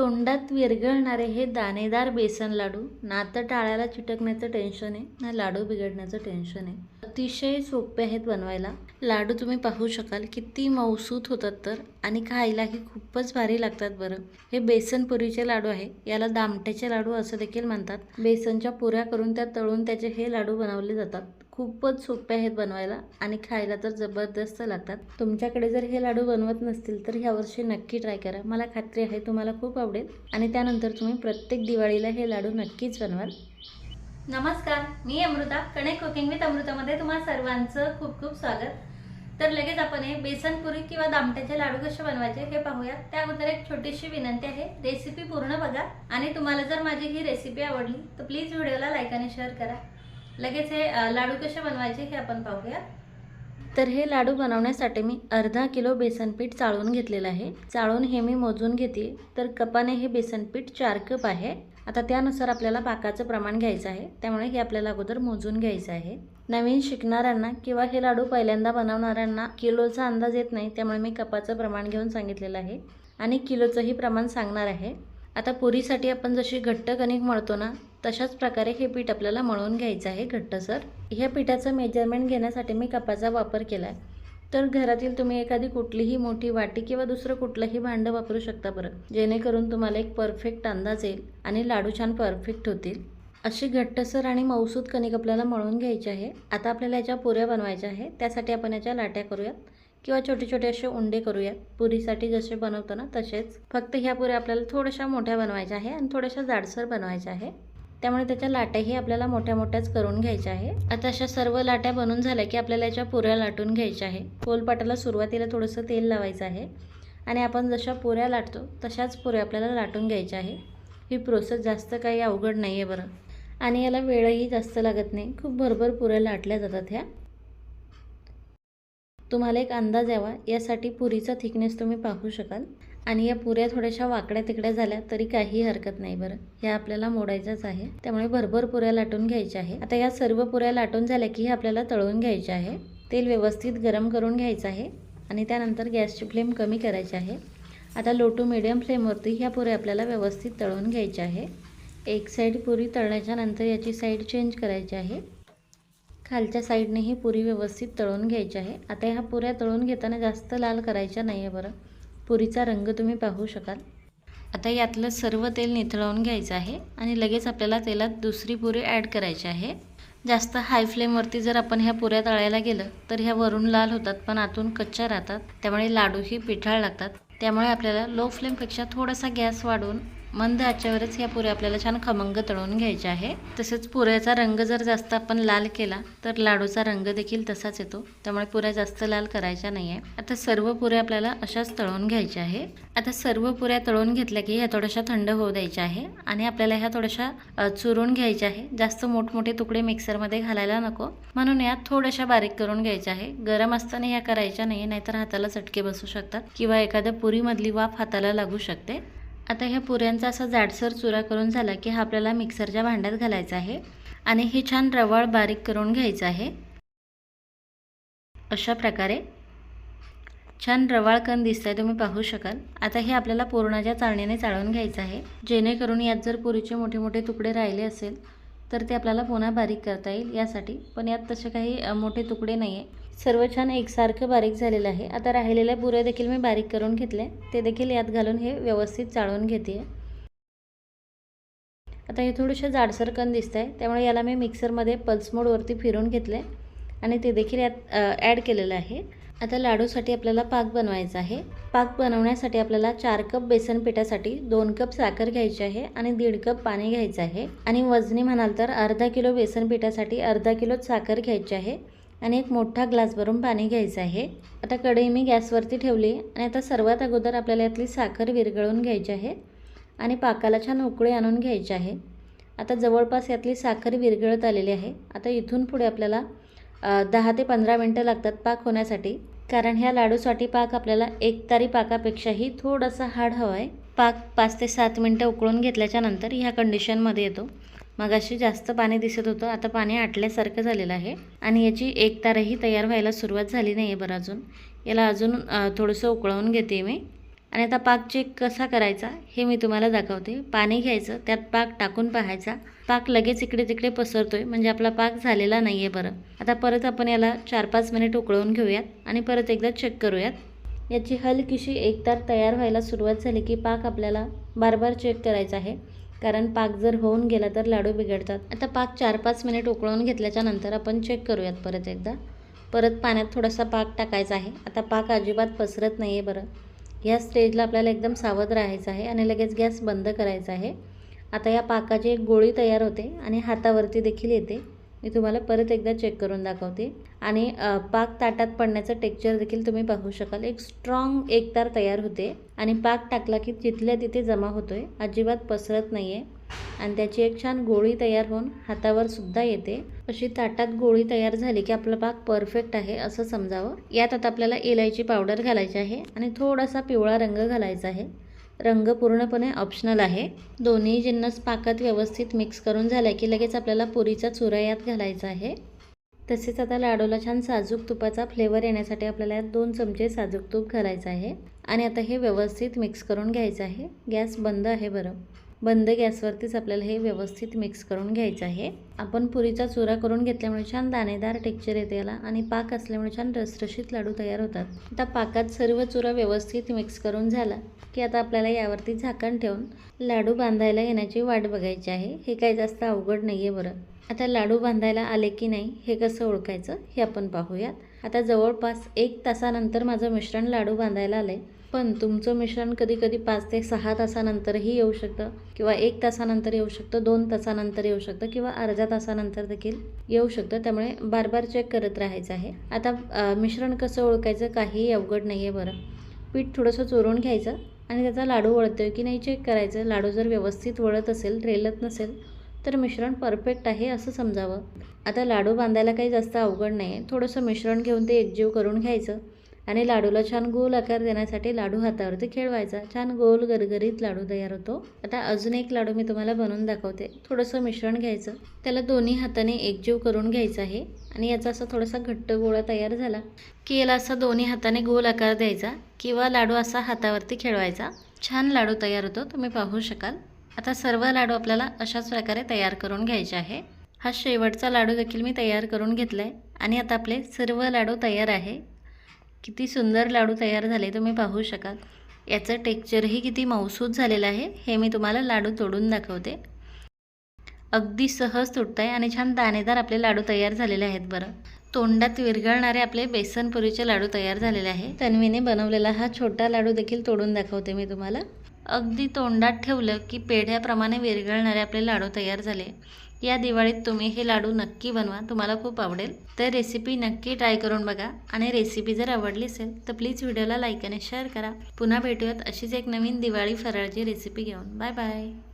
तोंडात विरघळणारे हे दाणेदार बेसन लाडू ना तर टाळ्याला चिटकण्याचं टेन्शन आहे ना लाडू बिघडण्याचं टेन्शन आहे. अतिशय सोपे आहेत बनवायला. लाडू तुम्ही पाहू शकाल किती मऊसूत होतात तर आणि खायलाही खूपच भारी लागतात बरं. हे बेसन पुरीचे लाडू आहे याला दामट्याचे लाडू असं देखील म्हणतात. बेसनच्या पुऱ्या करून त्या तळून त्याचे हे लाडू बनवले जातात. खूपच सोपे आहेत बनवायला आणि खायला तर जबरदस्त लागतात. तुमच्याकडे जर हे लाडू बनवत नसतील तर ह्या वर्षी नक्की ट्राय करा. मला खात्री आहे तुम्हाला खूप आवडेल. आणि त्यानंतर तुम्ही प्रत्येक दिवाळीला हे लाडू नक्कीच बनवाल. नमस्कार मी अमृता कणेक कुकिंग विथ अमृतामध्ये तुम्हाला सर्वांचं खूप खूप स्वागत. तर लगेच आपण हे बेसन पुरी किंवा दामट्याचे लाडू कसे बनवायचे हे पाहूया. त्या अगोदर एक छोटीशी विनंती आहे. रेसिपी पूर्ण बघा. आणि तुम्हाला जर माझी ही रेसिपी आवडली तर प्लीज व्हिडिओला लाईक आणि शेअर करा. लगेच हे लाडू कसे बनवायचे हे आपण पाहूया. तर हे लाडू बनवण्यासाठी मी अर्धा किलो बेसन पीठ चाळून घेतलेलं आहे. चाळून हे मी मोजून घेते. तर कपाने हे बेसन पीठ चार कप आहे. आता त्यानुसार आपल्याला पाकाचं प्रमाण घ्यायचं आहे. त्यामुळे हे आपल्याला अगोदर मोजून घ्यायचं आहे. नवीन शिकणाऱ्यांना किंवा हे लाडू पहिल्यांदा बनवणाऱ्यांना किलोचा अंदाज येत नाही त्यामुळे मी कपाचं प्रमाण घेऊन सांगितलेलं आहे. आणि किलोचंही प्रमाण सांगणार आहे. आता पुरीसाठी आपण जशी घट्ट कणिक मळतो ना तशाच प्रकारे हे पीठ आपल्याला मळून घ्यायचं आहे घट्टसर ह्या पिठाचं मेजरमेंट घेण्यासाठी मी कपाचा वापर केला आहे तर घरातील तुम्ही एखादी कुठलीही मोठी वाटी किंवा दुसरं कुठलंही भांडं वापरू शकता बरं. जेणेकरून तुम्हाला एक परफेक्ट अंदाज येईल आणि लाडू छान परफेक्ट होतील. अशी घट्टसर आणि मौसूद कणिक आपल्याला मळून घ्यायची आहे. आता आपल्याला याच्या पुऱ्या बनवायच्या आहे त्यासाठी आपण याच्या लाट्या करूयात. किंवा छोटे छोटे असे उंडे करूयात. पुरीसाठी जसे बनवतो ना तसेच. फक्त ह्या पुऱ्या आपल्याला थोड्याशा मोठ्या बनवायच्या आहे आणि थोड्याशा जाडसर बनवायच्या आहे. त्यामुळे त्याच्या लाट्याही आपल्याला मोठ्या मोठ्याच करून घ्यायच्या आहे. आता अशा सर्व लाट्या बनून झाल्या की आपल्याला याच्या पुऱ्या लाटून घ्यायच्या आहे. पोलपाटाला सुरुवातीला थोडंसं तेल लावायचं आहे. आणि आपण जशा पुऱ्या लाटतो तशाच पुऱ्या आपल्याला लाटून घ्यायच्या आहे. ही प्रोसेस जास्त काही अवघड नाही आहे बरं. आणि याला वेळही जास्त लागत नाही. खूप भरभर पुऱ्या लाटल्या जातात ह्या. तुम्हाला एक अंदाज यावा. यासाठी पुरीचा थिकनेस तुम्ही पाहू शकाल. आणि या पुऱ्या थोड्याशा वाकड्या तिकड्या झाल्या तरी काही हरकत नाही बरं. ह्या आपल्याला मोडायच्याच आहे. त्यामुळे भरभर पुऱ्या लाटून घ्यायच्या आहे. आता या सर्व पुऱ्या लाटून झाल्या की हे आपल्याला तळून घ्यायच्या आहे. तेल व्यवस्थित गरम करून घ्यायचं आहे. आणि त्यानंतर गॅसची फ्लेम कमी करायची आहे. आता लो टू मिडियम फ्लेमवरती ह्या पुऱ्या आपल्याला व्यवस्थित तळून घ्यायच्या आहे. एक साईड पुरी तळण्याच्या नंतर याची साईड चेंज करायची आहे. खालच्या साईडने ही पुरी व्यवस्थित तळून घ्यायची आहे. आता ह्या पुऱ्या तळून घेताना जास्त लाल करायच्या नाही आहे बरं. पुरीचा रंग तुम्ही पाहू शकाल. आता यातलं सर्व तेल निथळवून घ्यायचं आहे आणि लगेच आपल्याला तेलात दुसरी पुरी ॲड करायची आहे. जास्त हाय फ्लेमवरती जर आपण ह्या पुऱ्या तळायला गेलं तर ह्या वरून लाल होतात पण आतून कच्च्या राहतात. त्यामुळे लाडूही पिठाळ लागतात. त्यामुळे आपल्याला लो फ्लेमपेक्षा थोडासा गॅस वाढवून मंद आच्यावरच ह्या पुऱ्या आपल्याला छान खमंग तळून घ्यायच्या आहे. तसेच पुऱ्याचा रंग जर जास्त आपण लाल केला तर लाडूचा रंग देखील तसाच येतो. त्यामुळे पुऱ्या जास्त लाल करायच्या नाही आहे आता सर्व पुऱ्या आपल्याला अशाच तळून घ्यायच्या आहे. आता सर्व पुऱ्या तळून घेतल्या की ह्या थोड्याशा थंड होऊ द्यायच्या आहे. आणि आपल्याला ह्या थोड्याशा चुरून घ्यायच्या आहे. जास्त मोठमोठे तुकडे मिक्सरमध्ये घालायला नको. म्हणून या थोड्याशा बारीक करून घ्यायच्या आहे. गरम असताना ह्या करायच्या नाही नाहीतर हाताला चटके बसू शकतात. किंवा एखाद्या पुरीमधली वाफ हाताला लागू शकते. आता ह्या पुऱ्यांचा असा जाडसर चुरा करून झाला की हा आपल्याला मिक्सरच्या भांड्यात घालायचा आहे आणि हे छान रवाळ बारीक करून घ्यायचं आहे. अशा प्रकारे छान रवाळ कण आहे तुम्ही पाहू शकाल. आता हे आपल्याला पूर्णाच्या चाळणीने चाळून घ्यायचं आहे. जेणेकरून यात जर पुरीचे मोठे मोठे तुकडे राहिले असेल तर ते आपल्याला पुन्हा बारीक करता येईल यासाठी. पण यात तसे काही मोठे तुकडे नाही आहे सर्व छान एकसारखं बारीक झालेलं आहे. आता राहिलेल्या पुऱ्या देखील मी बारीक करून घेतले. ते देखील यात घालून हे व्यवस्थित चाळून घेते. आता हे थोडेसे जाडसर कण दिसत आहे त्यामुळे याला मी मिक्सरमध्ये पल्स मोडवरती फिरून घेतले. आणि ते देखील यात ॲड केलेलं आहे. आता लाडूसाठी आपल्याला पाक बनवायचा आहे. पाक बनवण्यासाठी आपल्याला चार कप बेसन पिठासाठी दोन कप साखर घ्यायची आहे आणि दीड कप पाणी घ्यायचं आहे. आणि वजनी म्हणाल तर अर्धा किलो बेसन पिठासाठी अर्धा किलो साखर घ्यायची आहे. आणि एक मोठा ग्लास भरून पाणी घ्यायचं आहे. आता कढई मी गॅसवरती ठेवली आणि आता सर्वात अगोदर आपल्याला यातली साखर विरघळून घ्यायची आहे आणि पाकाला छान उकळी आणून घ्यायची आहे. आता जवळपास यातली साखर विरघळत आलेली आहे. आता इथून पुढे आपल्याला दहा ते पंधरा मिनटं लागतात पाक होण्यासाठी. कारण ह्या लाडूसाठी पाक आपल्याला एक तारी पाकापेक्षाही थोडासा हार्ड हवा आहे. पाक पाच ते सात मिनटं उकळून घेतल्याच्या नंतर ह्या कंडिशनमध्ये येतो. मगाशी जास्त पाणी दिसत होतं आता पाणी आटल्यासारखं झालेलं आहे. आणि याची एक तारही तयार व्हायला सुरुवात झाली नाही आहे बरं अजून. याला अजून थोडंसं उकळवून घेते मी. आणि आता पाक चेक कसा करायचा हे मी तुम्हाला दाखवते. पाणी घ्यायचं त्यात पाक टाकून पाहायचा. पाक लगेच इकडे तिकडे पसरतोय म्हणजे आपला पाक झालेला नाही आहे बरं. आता परत आपण याला चार पाच मिनिट उकळवून घेऊयात आणि परत एकदा चेक करूयात. याची हलकीशी एकतार तयार व्हायला सुरुवात झाली की पाक आपल्याला बार बार चेक करायचा आहे. कारण पाक जर होऊन गेला तर लाडू बिघडतात. आता पाक चार पाच मिनिट उकळून घेतल्याच्या नंतर आपण चेक करूयात परत एकदा. परत पाण्यात थोडासा पाक टाकायचा आहे. आता पाक अजिबात पसरत नाही आहे बरं. ह्या स्टेजला आपल्याला एकदम सावध राहायचं आहे आणि लगेच गॅस बंद करायचा आहे. आता या पाकाची एक गोळी तयार होते आणि हातावरती देखील येते. मी तुम्हाला परत एकदा चेक करून दाखवते. आणि पाक ताटात पडण्याचं टेक्चर देखील तुम्ही पाहू शकाल. एक स्ट्रॉंग एकतार तयार होते. आणि पाक टाकला की तिथल्या तिथे जमा होतोय. अजिबात पसरत नाही आहे आणि त्याची एक छान गोळी तयार होऊन हातावर सुद्धा येते. अशी ताटात गोळी तयार झाली की आपला पाक परफेक्ट आहे असं समजावं. यात आता आपल्याला इलायची पावडर घालायची आहे. आणि थोडासा पिवळा रंग घालायचा आहे. रंग पूर्णपणे ऑप्शनल आहे. दोन्ही जिन्नस पाकात व्यवस्थित मिक्स करून झाला की लगेच आपल्याला पुरीचा चुरा यात घालायचा आहे. तसेच आता लाडूला छान साजूक तुपाचा फ्लेवर येण्यासाठी आपल्याला यात दोन चमचे साजूक तूप घालायचं आहे. आणि आता हे व्यवस्थित मिक्स करून घ्यायचं आहे. गॅस बंद आहे बरं. बंद गॅसवरतीच आपल्याला हे व्यवस्थित मिक्स करून घ्यायचं आहे. आपण पुरीचा चुरा करून घेतल्यामुळे छान दाणेदार टेक्चर येते याला आणि पाक असल्यामुळे छान रसरशीत लाडू तयार होतात. आता पाकात सर्व चुरा व्यवस्थित मिक्स करून झाला की आता आपल्याला यावरती झाकण ठेवून लाडू बांधायला येण्याची वाट बघायची आहे. हे काही जास्त अवघड नाही आहे बरं. आता लाडू बांधायला आले की नाही हे कसं ओळखायचं हे आपण पाहूयात. आता जवळपास एक तासानंतर माझं मिश्रण लाडू बांधायला आलं आहे पण तुमचं मिश्रण कधी कधी पाच ते सहा तासानंतरही येऊ शकतं किंवा एक तासानंतर येऊ शकतं दोन तासानंतर येऊ शकतं किंवा अर्ध्या तासानंतर देखील येऊ शकतं. त्यामुळे बार बार चेक करत राहायचं आहे. आता मिश्रण कसं ओळखायचं काहीही अवघड नाही आहे बरं. पीठ थोडंसं चोरून घ्यायचं आणि त्याचा लाडू वळतोय की नाही चेक करायचं. लाडू जर व्यवस्थित वळत असेल रेलत नसेल तर मिश्रण परफेक्ट आहे असं समजावं. आता लाडू बांधायला काही जास्त अवघड नाही आहे. थोडंसं मिश्रण घेऊन ते एकजीव करून घ्यायचं. आणि लाडूला छान गोल आकार देण्यासाठी लाडू हातावरती खेळवायचा. छान गोल गरगरीत लाडू तयार होतो. आता अजून एक लाडू मी तुम्हाला बनवून दाखवते. थोडंसं मिश्रण घ्यायचं. त्याला दोन्ही हाताने एकजीव करून घ्यायचं आहे. आणि याचा असा थोडासा घट्ट गोळा तयार झाला की याला असा दोन्ही हाताने गोल आकार द्यायचा किंवा लाडू असा हातावरती खेळवायचा. छान लाडू तयार होतो. तुम्ही पाहू शकाल. आता सर्व लाडू आपल्याला अशाच प्रकारे तयार करून घ्यायचे आहे. हा शेवटचा लाडू देखील मी तयार करून घेतला आहे आणि आता आपले सर्व लाडू तयार आहे. किती सुंदर लाडू तयार झाले तुम्ही पाहू शकाल. याचं टेक्चरही किती मौसूद झालेलं आहे हे मी तुम्हाला लाडू तोडून दाखवते. अगदी सहज तुटत आहे आणि छान दाणेदार आपले लाडू तयार झालेले आहेत बरं. तोंडात विरघळणारे आपले बेसनपुरीचे लाडू तयार झालेले आहे. तन्वीने बनवलेला हा छोटा लाडू देखील तोडून दाखवते मी तुम्हाला. अगदी तोंडात ठेवलं की पेढ्याप्रमाणे विरघळणारे आपले लाडू तयार झाले. या दिवाळीत तुम्ही हे लाडू नक्की बनवा तुम्हाला खूप आवडेल. तर रेसिपी नक्की ट्राय करून बघा. आणि रेसिपी जर आवडली असेल तर प्लीज व्हिडिओला लाईक आणि शेअर करा. पुन्हा भेटूयात अशीच एक नवीन दिवाळी फराळची रेसिपी घेऊन. Bye bye